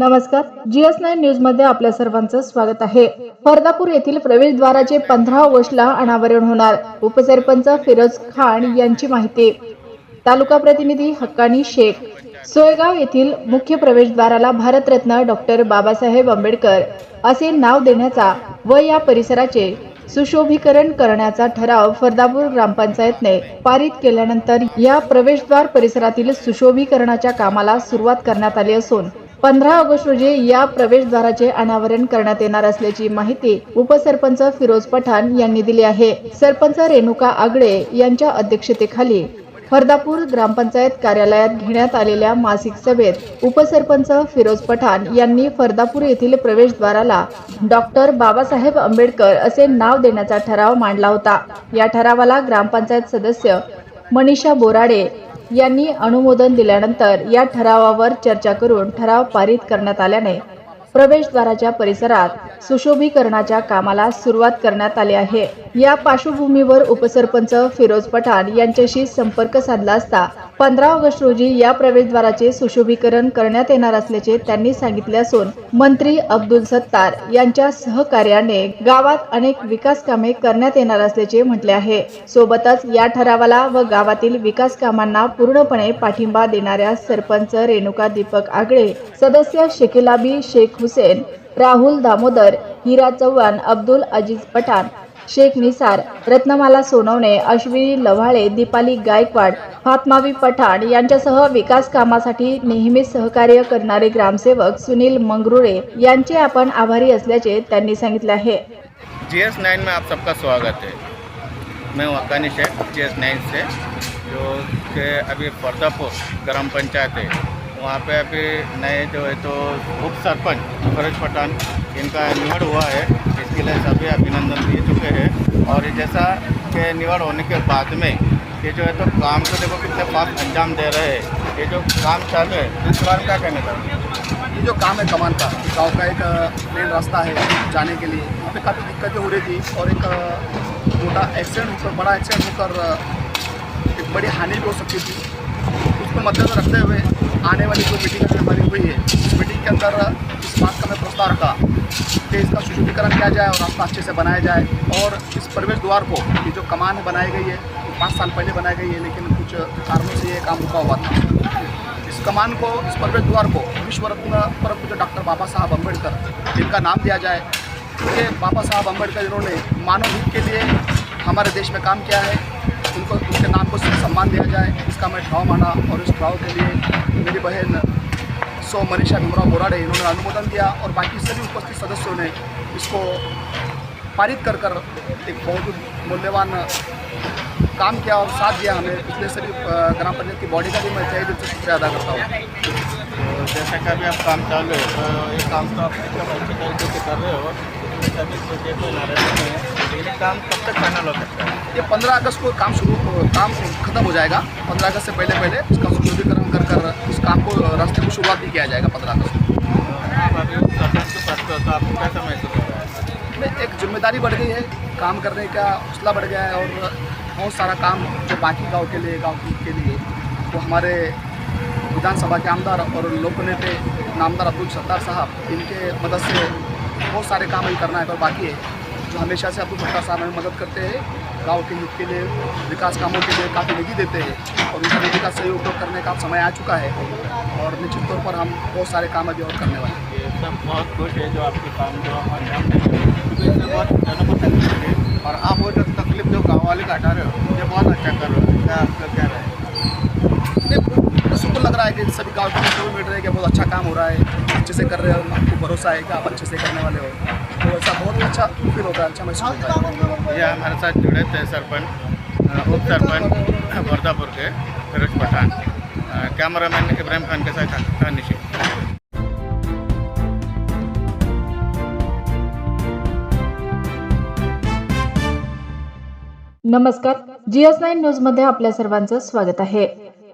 नमस्कार. GS nine न्यूजमध्ये आपल्या सर्वांचं स्वागत आहे. फरदापूर येथील प्रवेशद्वाराचे पंधरा ऑगस्टला अनावरण होणार. उपसरपंच फिरोज खान यांची माहिती. तालुका प्रतिनिधी हक्कानी शेख. सोयगाव येथील मुख्य प्रवेशद्वाराला भारतरत्न डॉक्टर बाबासाहेब आंबेडकर असे नाव देण्याचा व या परिसराचे सुशोभीकरण करण्याचा ठराव फरदापूर ग्रामपंचायतने पारित केल्यानंतर या प्रवेशद्वार परिसरातील सुशोभीकरणाच्या कामाला सुरुवात करण्यात आली असून पंधरा ऑगस्ट रोजी या प्रवेशद्वाराचे अनावरण करण्यात येणार असल्याची माहिती उपसरपंच फिरोज पठाण यांनी दिली आहे. सरपंच रेणुका आगळे यांच्या अध्यक्षतेखाली फरदापूर ग्रामपंचायत कार्यालयात घेण्यात आलेल्या मासिक सभेत उपसरपंच फिरोज पठाण यांनी फरदापूर येथील प्रवेशद्वाराला डॉक्टर बाबासाहेब आंबेडकर असे नाव देण्याचा ठराव मांडला होता. या ठरावाला ग्रामपंचायत सदस्य मनीषा बोराडे यांनी अनुमोदन दिल्यानंतर या ठरावावर चर्चा करून ठराव पारित करण्यात आल्याने प्रवेशद्वाराच्या परिसरात सुशोभीकरणाच्या कामाला सुरुवात करण्यात आली आहे. या पार्श्वभूमीवर उपसरपंच फिरोज पठाण यांच्याशी संपर्क साधला असता पंधरा ऑगस्ट रोजी या प्रवेशद्वाराचे सुशोभीकरण करण्यात येणार असल्याचे त्यांनी सांगितले असून मंत्री अब्दुल सत्तार यांच्या सहकार्याने गावात अनेक विकास कामे करण्यात येणार असल्याचे म्हटले आहे. सोबतच या ठरावाला व गावातील विकास कामांना पूर्णपणे पाठिंबा देणाऱ्या सरपंच रेणुका दीपक आगळे सदस्य शकिलाबी शेख हुसेन राहुल दामोदर हिरा चव्हाण अब्दुल अजीज पठाण शेख निसार रत्नमाला सोनवणे अश्विनी लव्हाळे दीपाली गायकवाड फातमावी पठाण यांच्यासह विकास कामासाठी नेहमीच सहकार्य करणारे ग्रामसेवक सुनील मंगरुळे यांचे आपण आभारी असल्याचे त्यांनी सांगितले आहे. जी एस नाइन में आप सबका स्वागत है। मैं Vakani Shaikh G S nine से जो के अभी फर्दापुर ग्राम पंचायत है। वहाँ पे अभी नए जो है तो उप सरपंच फरज पठान, इनका निवड़ हुआ है। इसके लिए सभी अभिनंदन दिए चुके हैं। और जैसा कि निवड़ होने के बाद में ये जो है तो काम को देखो कितने फास्ट अंजाम दे रहे हैं। ये जो काम चालू है, इस बार क्या कहना चाहोगे ये जो काम है कमान का गाँव का एक मेन रास्ता है जाने के लिए। वहाँ पर काफ़ी दिक्कतें हो रही थी और एक मोटा एक्सीडेंट होकर, बड़ा एक्सीडेंट होकर एक बड़ी हानि भी हो सकती थी। उसको मद्देनजर रखते हुए आने वाली जो मीटिंग हमारी हुई है। उस मीटिंग के अंदर, इस बात का मैं प्रस्ताव रखा कि इसका सुशोभीकरण किया जाए और रास्ता अच्छे से बनाया जाए और इस प्रवेश द्वार को, ये जो कमान बनाई गई है वो पाँच साल पहले बनाई गई है, लेकिन कुछ कारणों से ये काम रुका हुआ था। इस कमान को, इस प्रवेश द्वार को विश्व रत्न परम पूज्य डॉक्टर बाबा साहब अंबेडकर इनका नाम दिया जाए क्योंकि बाबा साहब अंबेडकर जिन्होंने मानव हित के लिए हमारे देश में काम किया है उनको उनके नाम को सम्मान दिया जाए, इसका मैं ठराव माना और इस ठराव के लिए मेरी बहन सो मनीषा भीमराव बोराडे, इन्होंने अनुमोदन दिया और बाकी सभी उपस्थित सदस्यों ने इसको पारित कर कर एक बहुत मूल्यवान काम किया और साथ दिया हमें। इसलिए सभी ग्राम पंचायत की बॉडी का भी मैं चाहिए दिल शुक्रिया अदा करता हूँ। तो जैसा कि अभी आप काम चालू है तो ये काम तो आप कर रहे हो है काम कब तक फाइनल हो सकता है? ये पंद्रह अगस्त को काम शुरू, काम खत्म हो जाएगा। पंद्रह अगस्त से पहले पहले इसका सुशोभीकरण कर कर इस काम को, रास्ते को शुरुआत भी किया जाएगा पंद्रह अगस्त को। तो हो तो हो है एक ज़िम्मेदारी बढ़ गई है, काम करने का हौसला बढ़ गया है और बहुत सारा काम जो बाकी गाँव के लिए, गाँव के लिए, वो हमारे विधानसभा के आमदार और लोकनेते नामदार अब्दुल सत्तार साहब, इनके मदद से बहुत सारे काम अभी करना है और बाकी है। जो हमेशा से अब्दुल सत्तार साहब हमें मदद करते हैं गाँव के युद्ध के लिए विकास कामों के लिए काफ़ी निधि देते हैं और उनका निधि का सही उपयोग करने का समय आ चुका है और निश्चित तौर पर हम बहुत सारे काम अभी और करने वाले हैं। सब बहुत खुश है जो आपके काम जो है। और आप वो जो तकलीफ़ जो गाँव वाले का हटा रहे हो ये बहुत अच्छा कर रहे हो। क्या आपका क्या है? सुकून लग रहा है कि सभी गाँव के लोग मिल रहे हैं कि बहुत अच्छा काम हो रहा है अच्छे से कर रहे हो आपको भरोसा है कि आप अच्छे से करने वाले हो। बहुत अच्छा फील होता है होता है। ये हमारे साथ जुड़े थे सरपंच अ, उप सरपंच वर्धापुर के फिरोज पठान। अ, कैमरामैन इब्राहिम खान के साथ था निशित नमस्कार जीएस नाईन न्यूजमध्ये आपल्या सर्वांचं स्वागत आहे.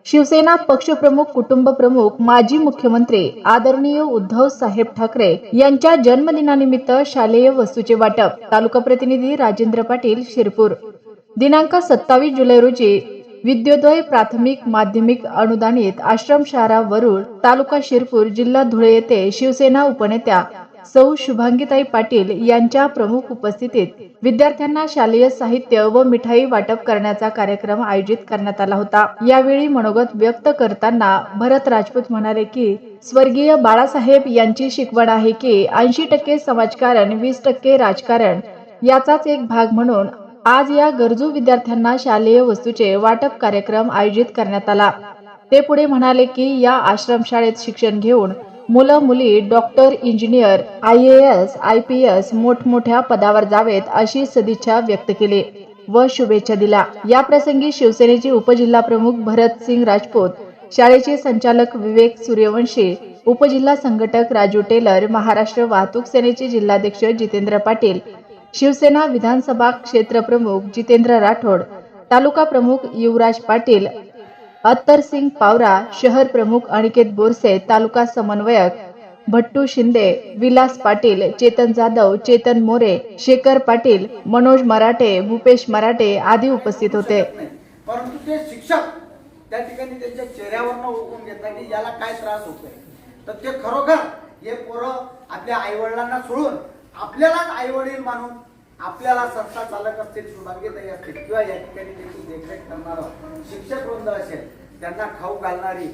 शिवसेना पक्षप्रमुख कुटुंब प्रमुख माजी मुख्यमंत्री आदरणीय उद्धव साहेब ठाकरे यांच्या जन्मदिनानिमित्त शालेय वस्तूचे वाटप. तालुका प्रतिनिधी राजेंद्र पाटील शिरपूर. दिनांक सत्तावीस जुलै रोजी विद्योदय प्राथमिक माध्यमिक अनुदानित आश्रमशाळा वरुड तालुका शिरपूर जिल्हा धुळे येथे शिवसेना उपनेत्या सौ शुभांगीताई पाटील यांच्या प्रमुख उपस्थितीत विद्यार्थ्यांना शालेय साहित्य व मिठाई वाटप करण्याचा कार्यक्रम आयोजित करण्यात आला होता. यावेळी मनोगत व्यक्त करताना भरत राजपूत म्हणाले की स्वर्गीय बाळासाहेब यांची शिकवण आहे की ऐंशी टक्के समाजकारण वीस टक्के राजकारण याचाच एक भाग म्हणून आज या गरजू विद्यार्थ्यांना शालेय वस्तूचे वाटप कार्यक्रम आयोजित करण्यात आला. ते पुढे म्हणाले की या आश्रमशाळेत शिक्षण घेऊन मुलं मुली doctor engineer I A S I P S मोठमोठ्या पदावर जावेत अशी सदिच्छा व्यक्त केली व शुभेच्छा दिल्या. या प्रसंगी शिवसेनेचे उपजिल्हा प्रमुख भरत सिंग राजपूत शाळेचे संचालक विवेक सूर्यवंशी उपजिल्हा संघटक राजू टेलर महाराष्ट्र वाहतूक सेनेचे जिल्हाध्यक्ष जितेंद्र पाटील शिवसेना विधानसभा क्षेत्र प्रमुख जितेंद्र राठोड तालुका प्रमुख युवराज पाटील अत्तर सिंग पावरा शहर प्रमुख अनिकेत बोरसे तालुका समन्वयक भट्टू शिंदे विलास पाटील चेतन जाधव चेतन मोरे शेखर पाटील मनोज मराठे भूपेश मराठे आदी उपस्थित होते. परंतु ते शिक्षक त्या ठिकाणी त्यांच्या चेहऱ्यावरनं ओळखून घेतात की याला काय त्रास होतोय. तर ते खरोखर हे पोरं आपल्या आईवडिलांना सोडून आपल्यालाच आईवडील मानून आपल्याला संस्था चालक असतील शुभांगीताई असतील किंवा या ठिकाणी देखील देखरेख करणारं शिक्षक वृंद असेल त्यांना खाऊ घालणारी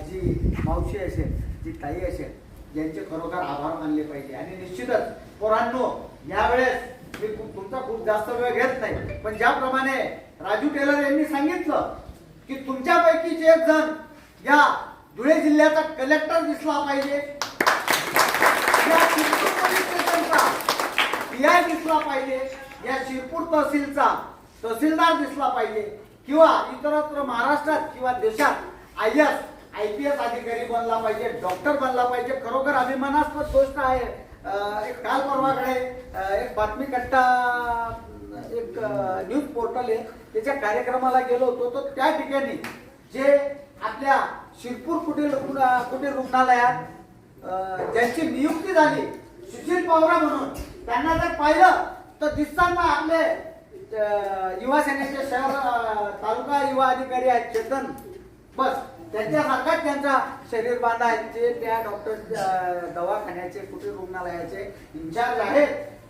जी मावशी असेल जी ताई असेल यांचे खरोखर आभार मानले पाहिजे. आणि निश्चितच पोरांनो यावेळेस मी तुमचा खूप जास्त वेळ घेत नाही पण ज्याप्रमाणे राजू टेलर यांनी सांगितलं की तुमच्यापैकीच एक जण या धुळे जिल्ह्याचा कलेक्टर दिसला पाहिजे या शिरपूर पोलीस स्टेशनचा पीआय दिसला पाहिजे. या शिरपूर तहसीलचा तहसीलदार दिसला पाहिजे. किंवा इतरत्र महाराष्ट्रात किंवा देशात I S I P S अधिकारी बनला पाहिजे डॉक्टर बनला पाहिजे. खरोखर अभिमानास्पद गोष्ट आहे. एक काल परवाकडे एक बातमी कट्टा एक न्यूज पोर्टल आहे. त्याच्या कार्यक्रमाला गेलो होतो. तर त्या ठिकाणी जे आपल्या शिरपूर कुटीर रुग्ण- कुटीर रुग्णालयात ज्यांची नियुक्ती झाली सुशील पवार म्हणून त्यांना जर पाहिलं तर दिसताना आपले युवा सेनेचे शहर तालुका युवा अधिकारी आहेत चेतन. बस त्यांच्यासारखाच त्यांचा शरीर बांधा आहे. त्या डॉक्टर दवाखान्याचे कुठे रुग्णालयाचे इन्चार्ज आहेत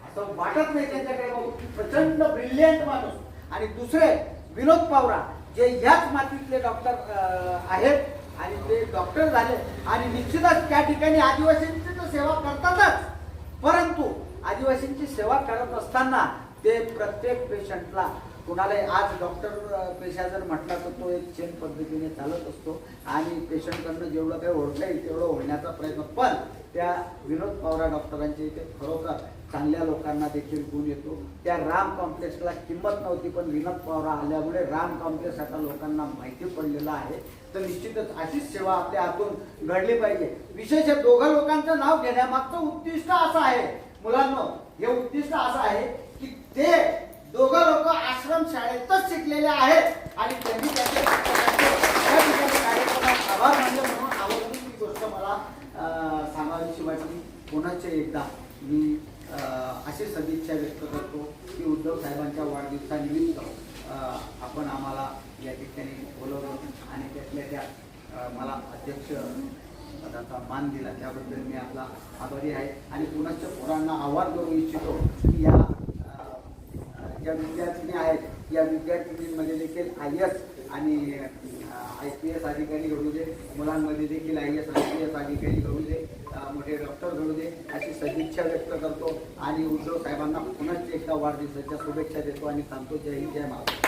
असं वाटत नाही त्यांच्याकडे प्रचंड ब्रिलियंट माणूस. आणि दुसरे विनोद पावरा जे ह्याच मातीतले डॉक्टर आहेत आणि ते डॉक्टर झाले. आणि निश्चितच त्या ठिकाणी आदिवासींची तर सेवा करतातच. परंतु आदिवासींची सेवा करत असताना ते प्रत्येक पेशंटला कुणालाही आज डॉक्टर पेशा जर म्हटला तर तो एक चेन पद्धतीने चालत असतो आणि पेशंटकडनं जेवढं काही ओढता येईल तेवढं होण्याचा प्रयत्न. पण त्या विनोद पवारा डॉक्टरांच्या इथे खरोखर चांगल्या लोकांना देखील गुण येतो. त्या राम कॉम्प्लेक्सला किंमत नव्हती पण विनोद पवारा आल्यामुळे राम कॉम्प्लेक्स आता लोकांना माहिती पडलेलं आहे. तर निश्चितच अशीच सेवा आपल्या हातून घडली पाहिजे. विशेष हे दोघं लोकांचं नाव घेण्यामागचं उद्दिष्ट असं आहे. मुलांना हे उद्दिष्ट असं आहे की ते दोघं लोक आश्रम शाळेतच शिकलेले आहेत आणि त्यांनी त्यांच्या कार्यक्रमात आभार मानले म्हणून आवडली ती गोष्ट मला अं, सांगावीशी वाटली कोणाच्या एकदा मी अशी सदिच्छा व्यक्त करतो की उद्धव साहेबांच्या वाढदिवसानिमित्त आपण आम्हाला या ठिकाणी बोलवलं आणि त्यातल्या त्यात मला अध्यक्ष पदाचा मान दिला. त्याबद्दल मी आपला आभारी आहे. आणि पुन्हा पोरांना आव्हान करू इच्छितो की या ज्या विद्यार्थिनी आहेत या विद्यार्थिनींमध्ये देखील आय एस आणि आय पी एस अधिकारी घडू दे मुलांमध्ये देखील I S I P S अधिकारी घडू दे मोठे डॉक्टर घडू दे अशी सदिच्छा व्यक्त करतो. आणि उद्धव साहेबांना पुन्हा एकदा वाढदिवसाच्या शुभेच्छा देतो आणि सांगतो जय हिंद जय महाराष्ट्र.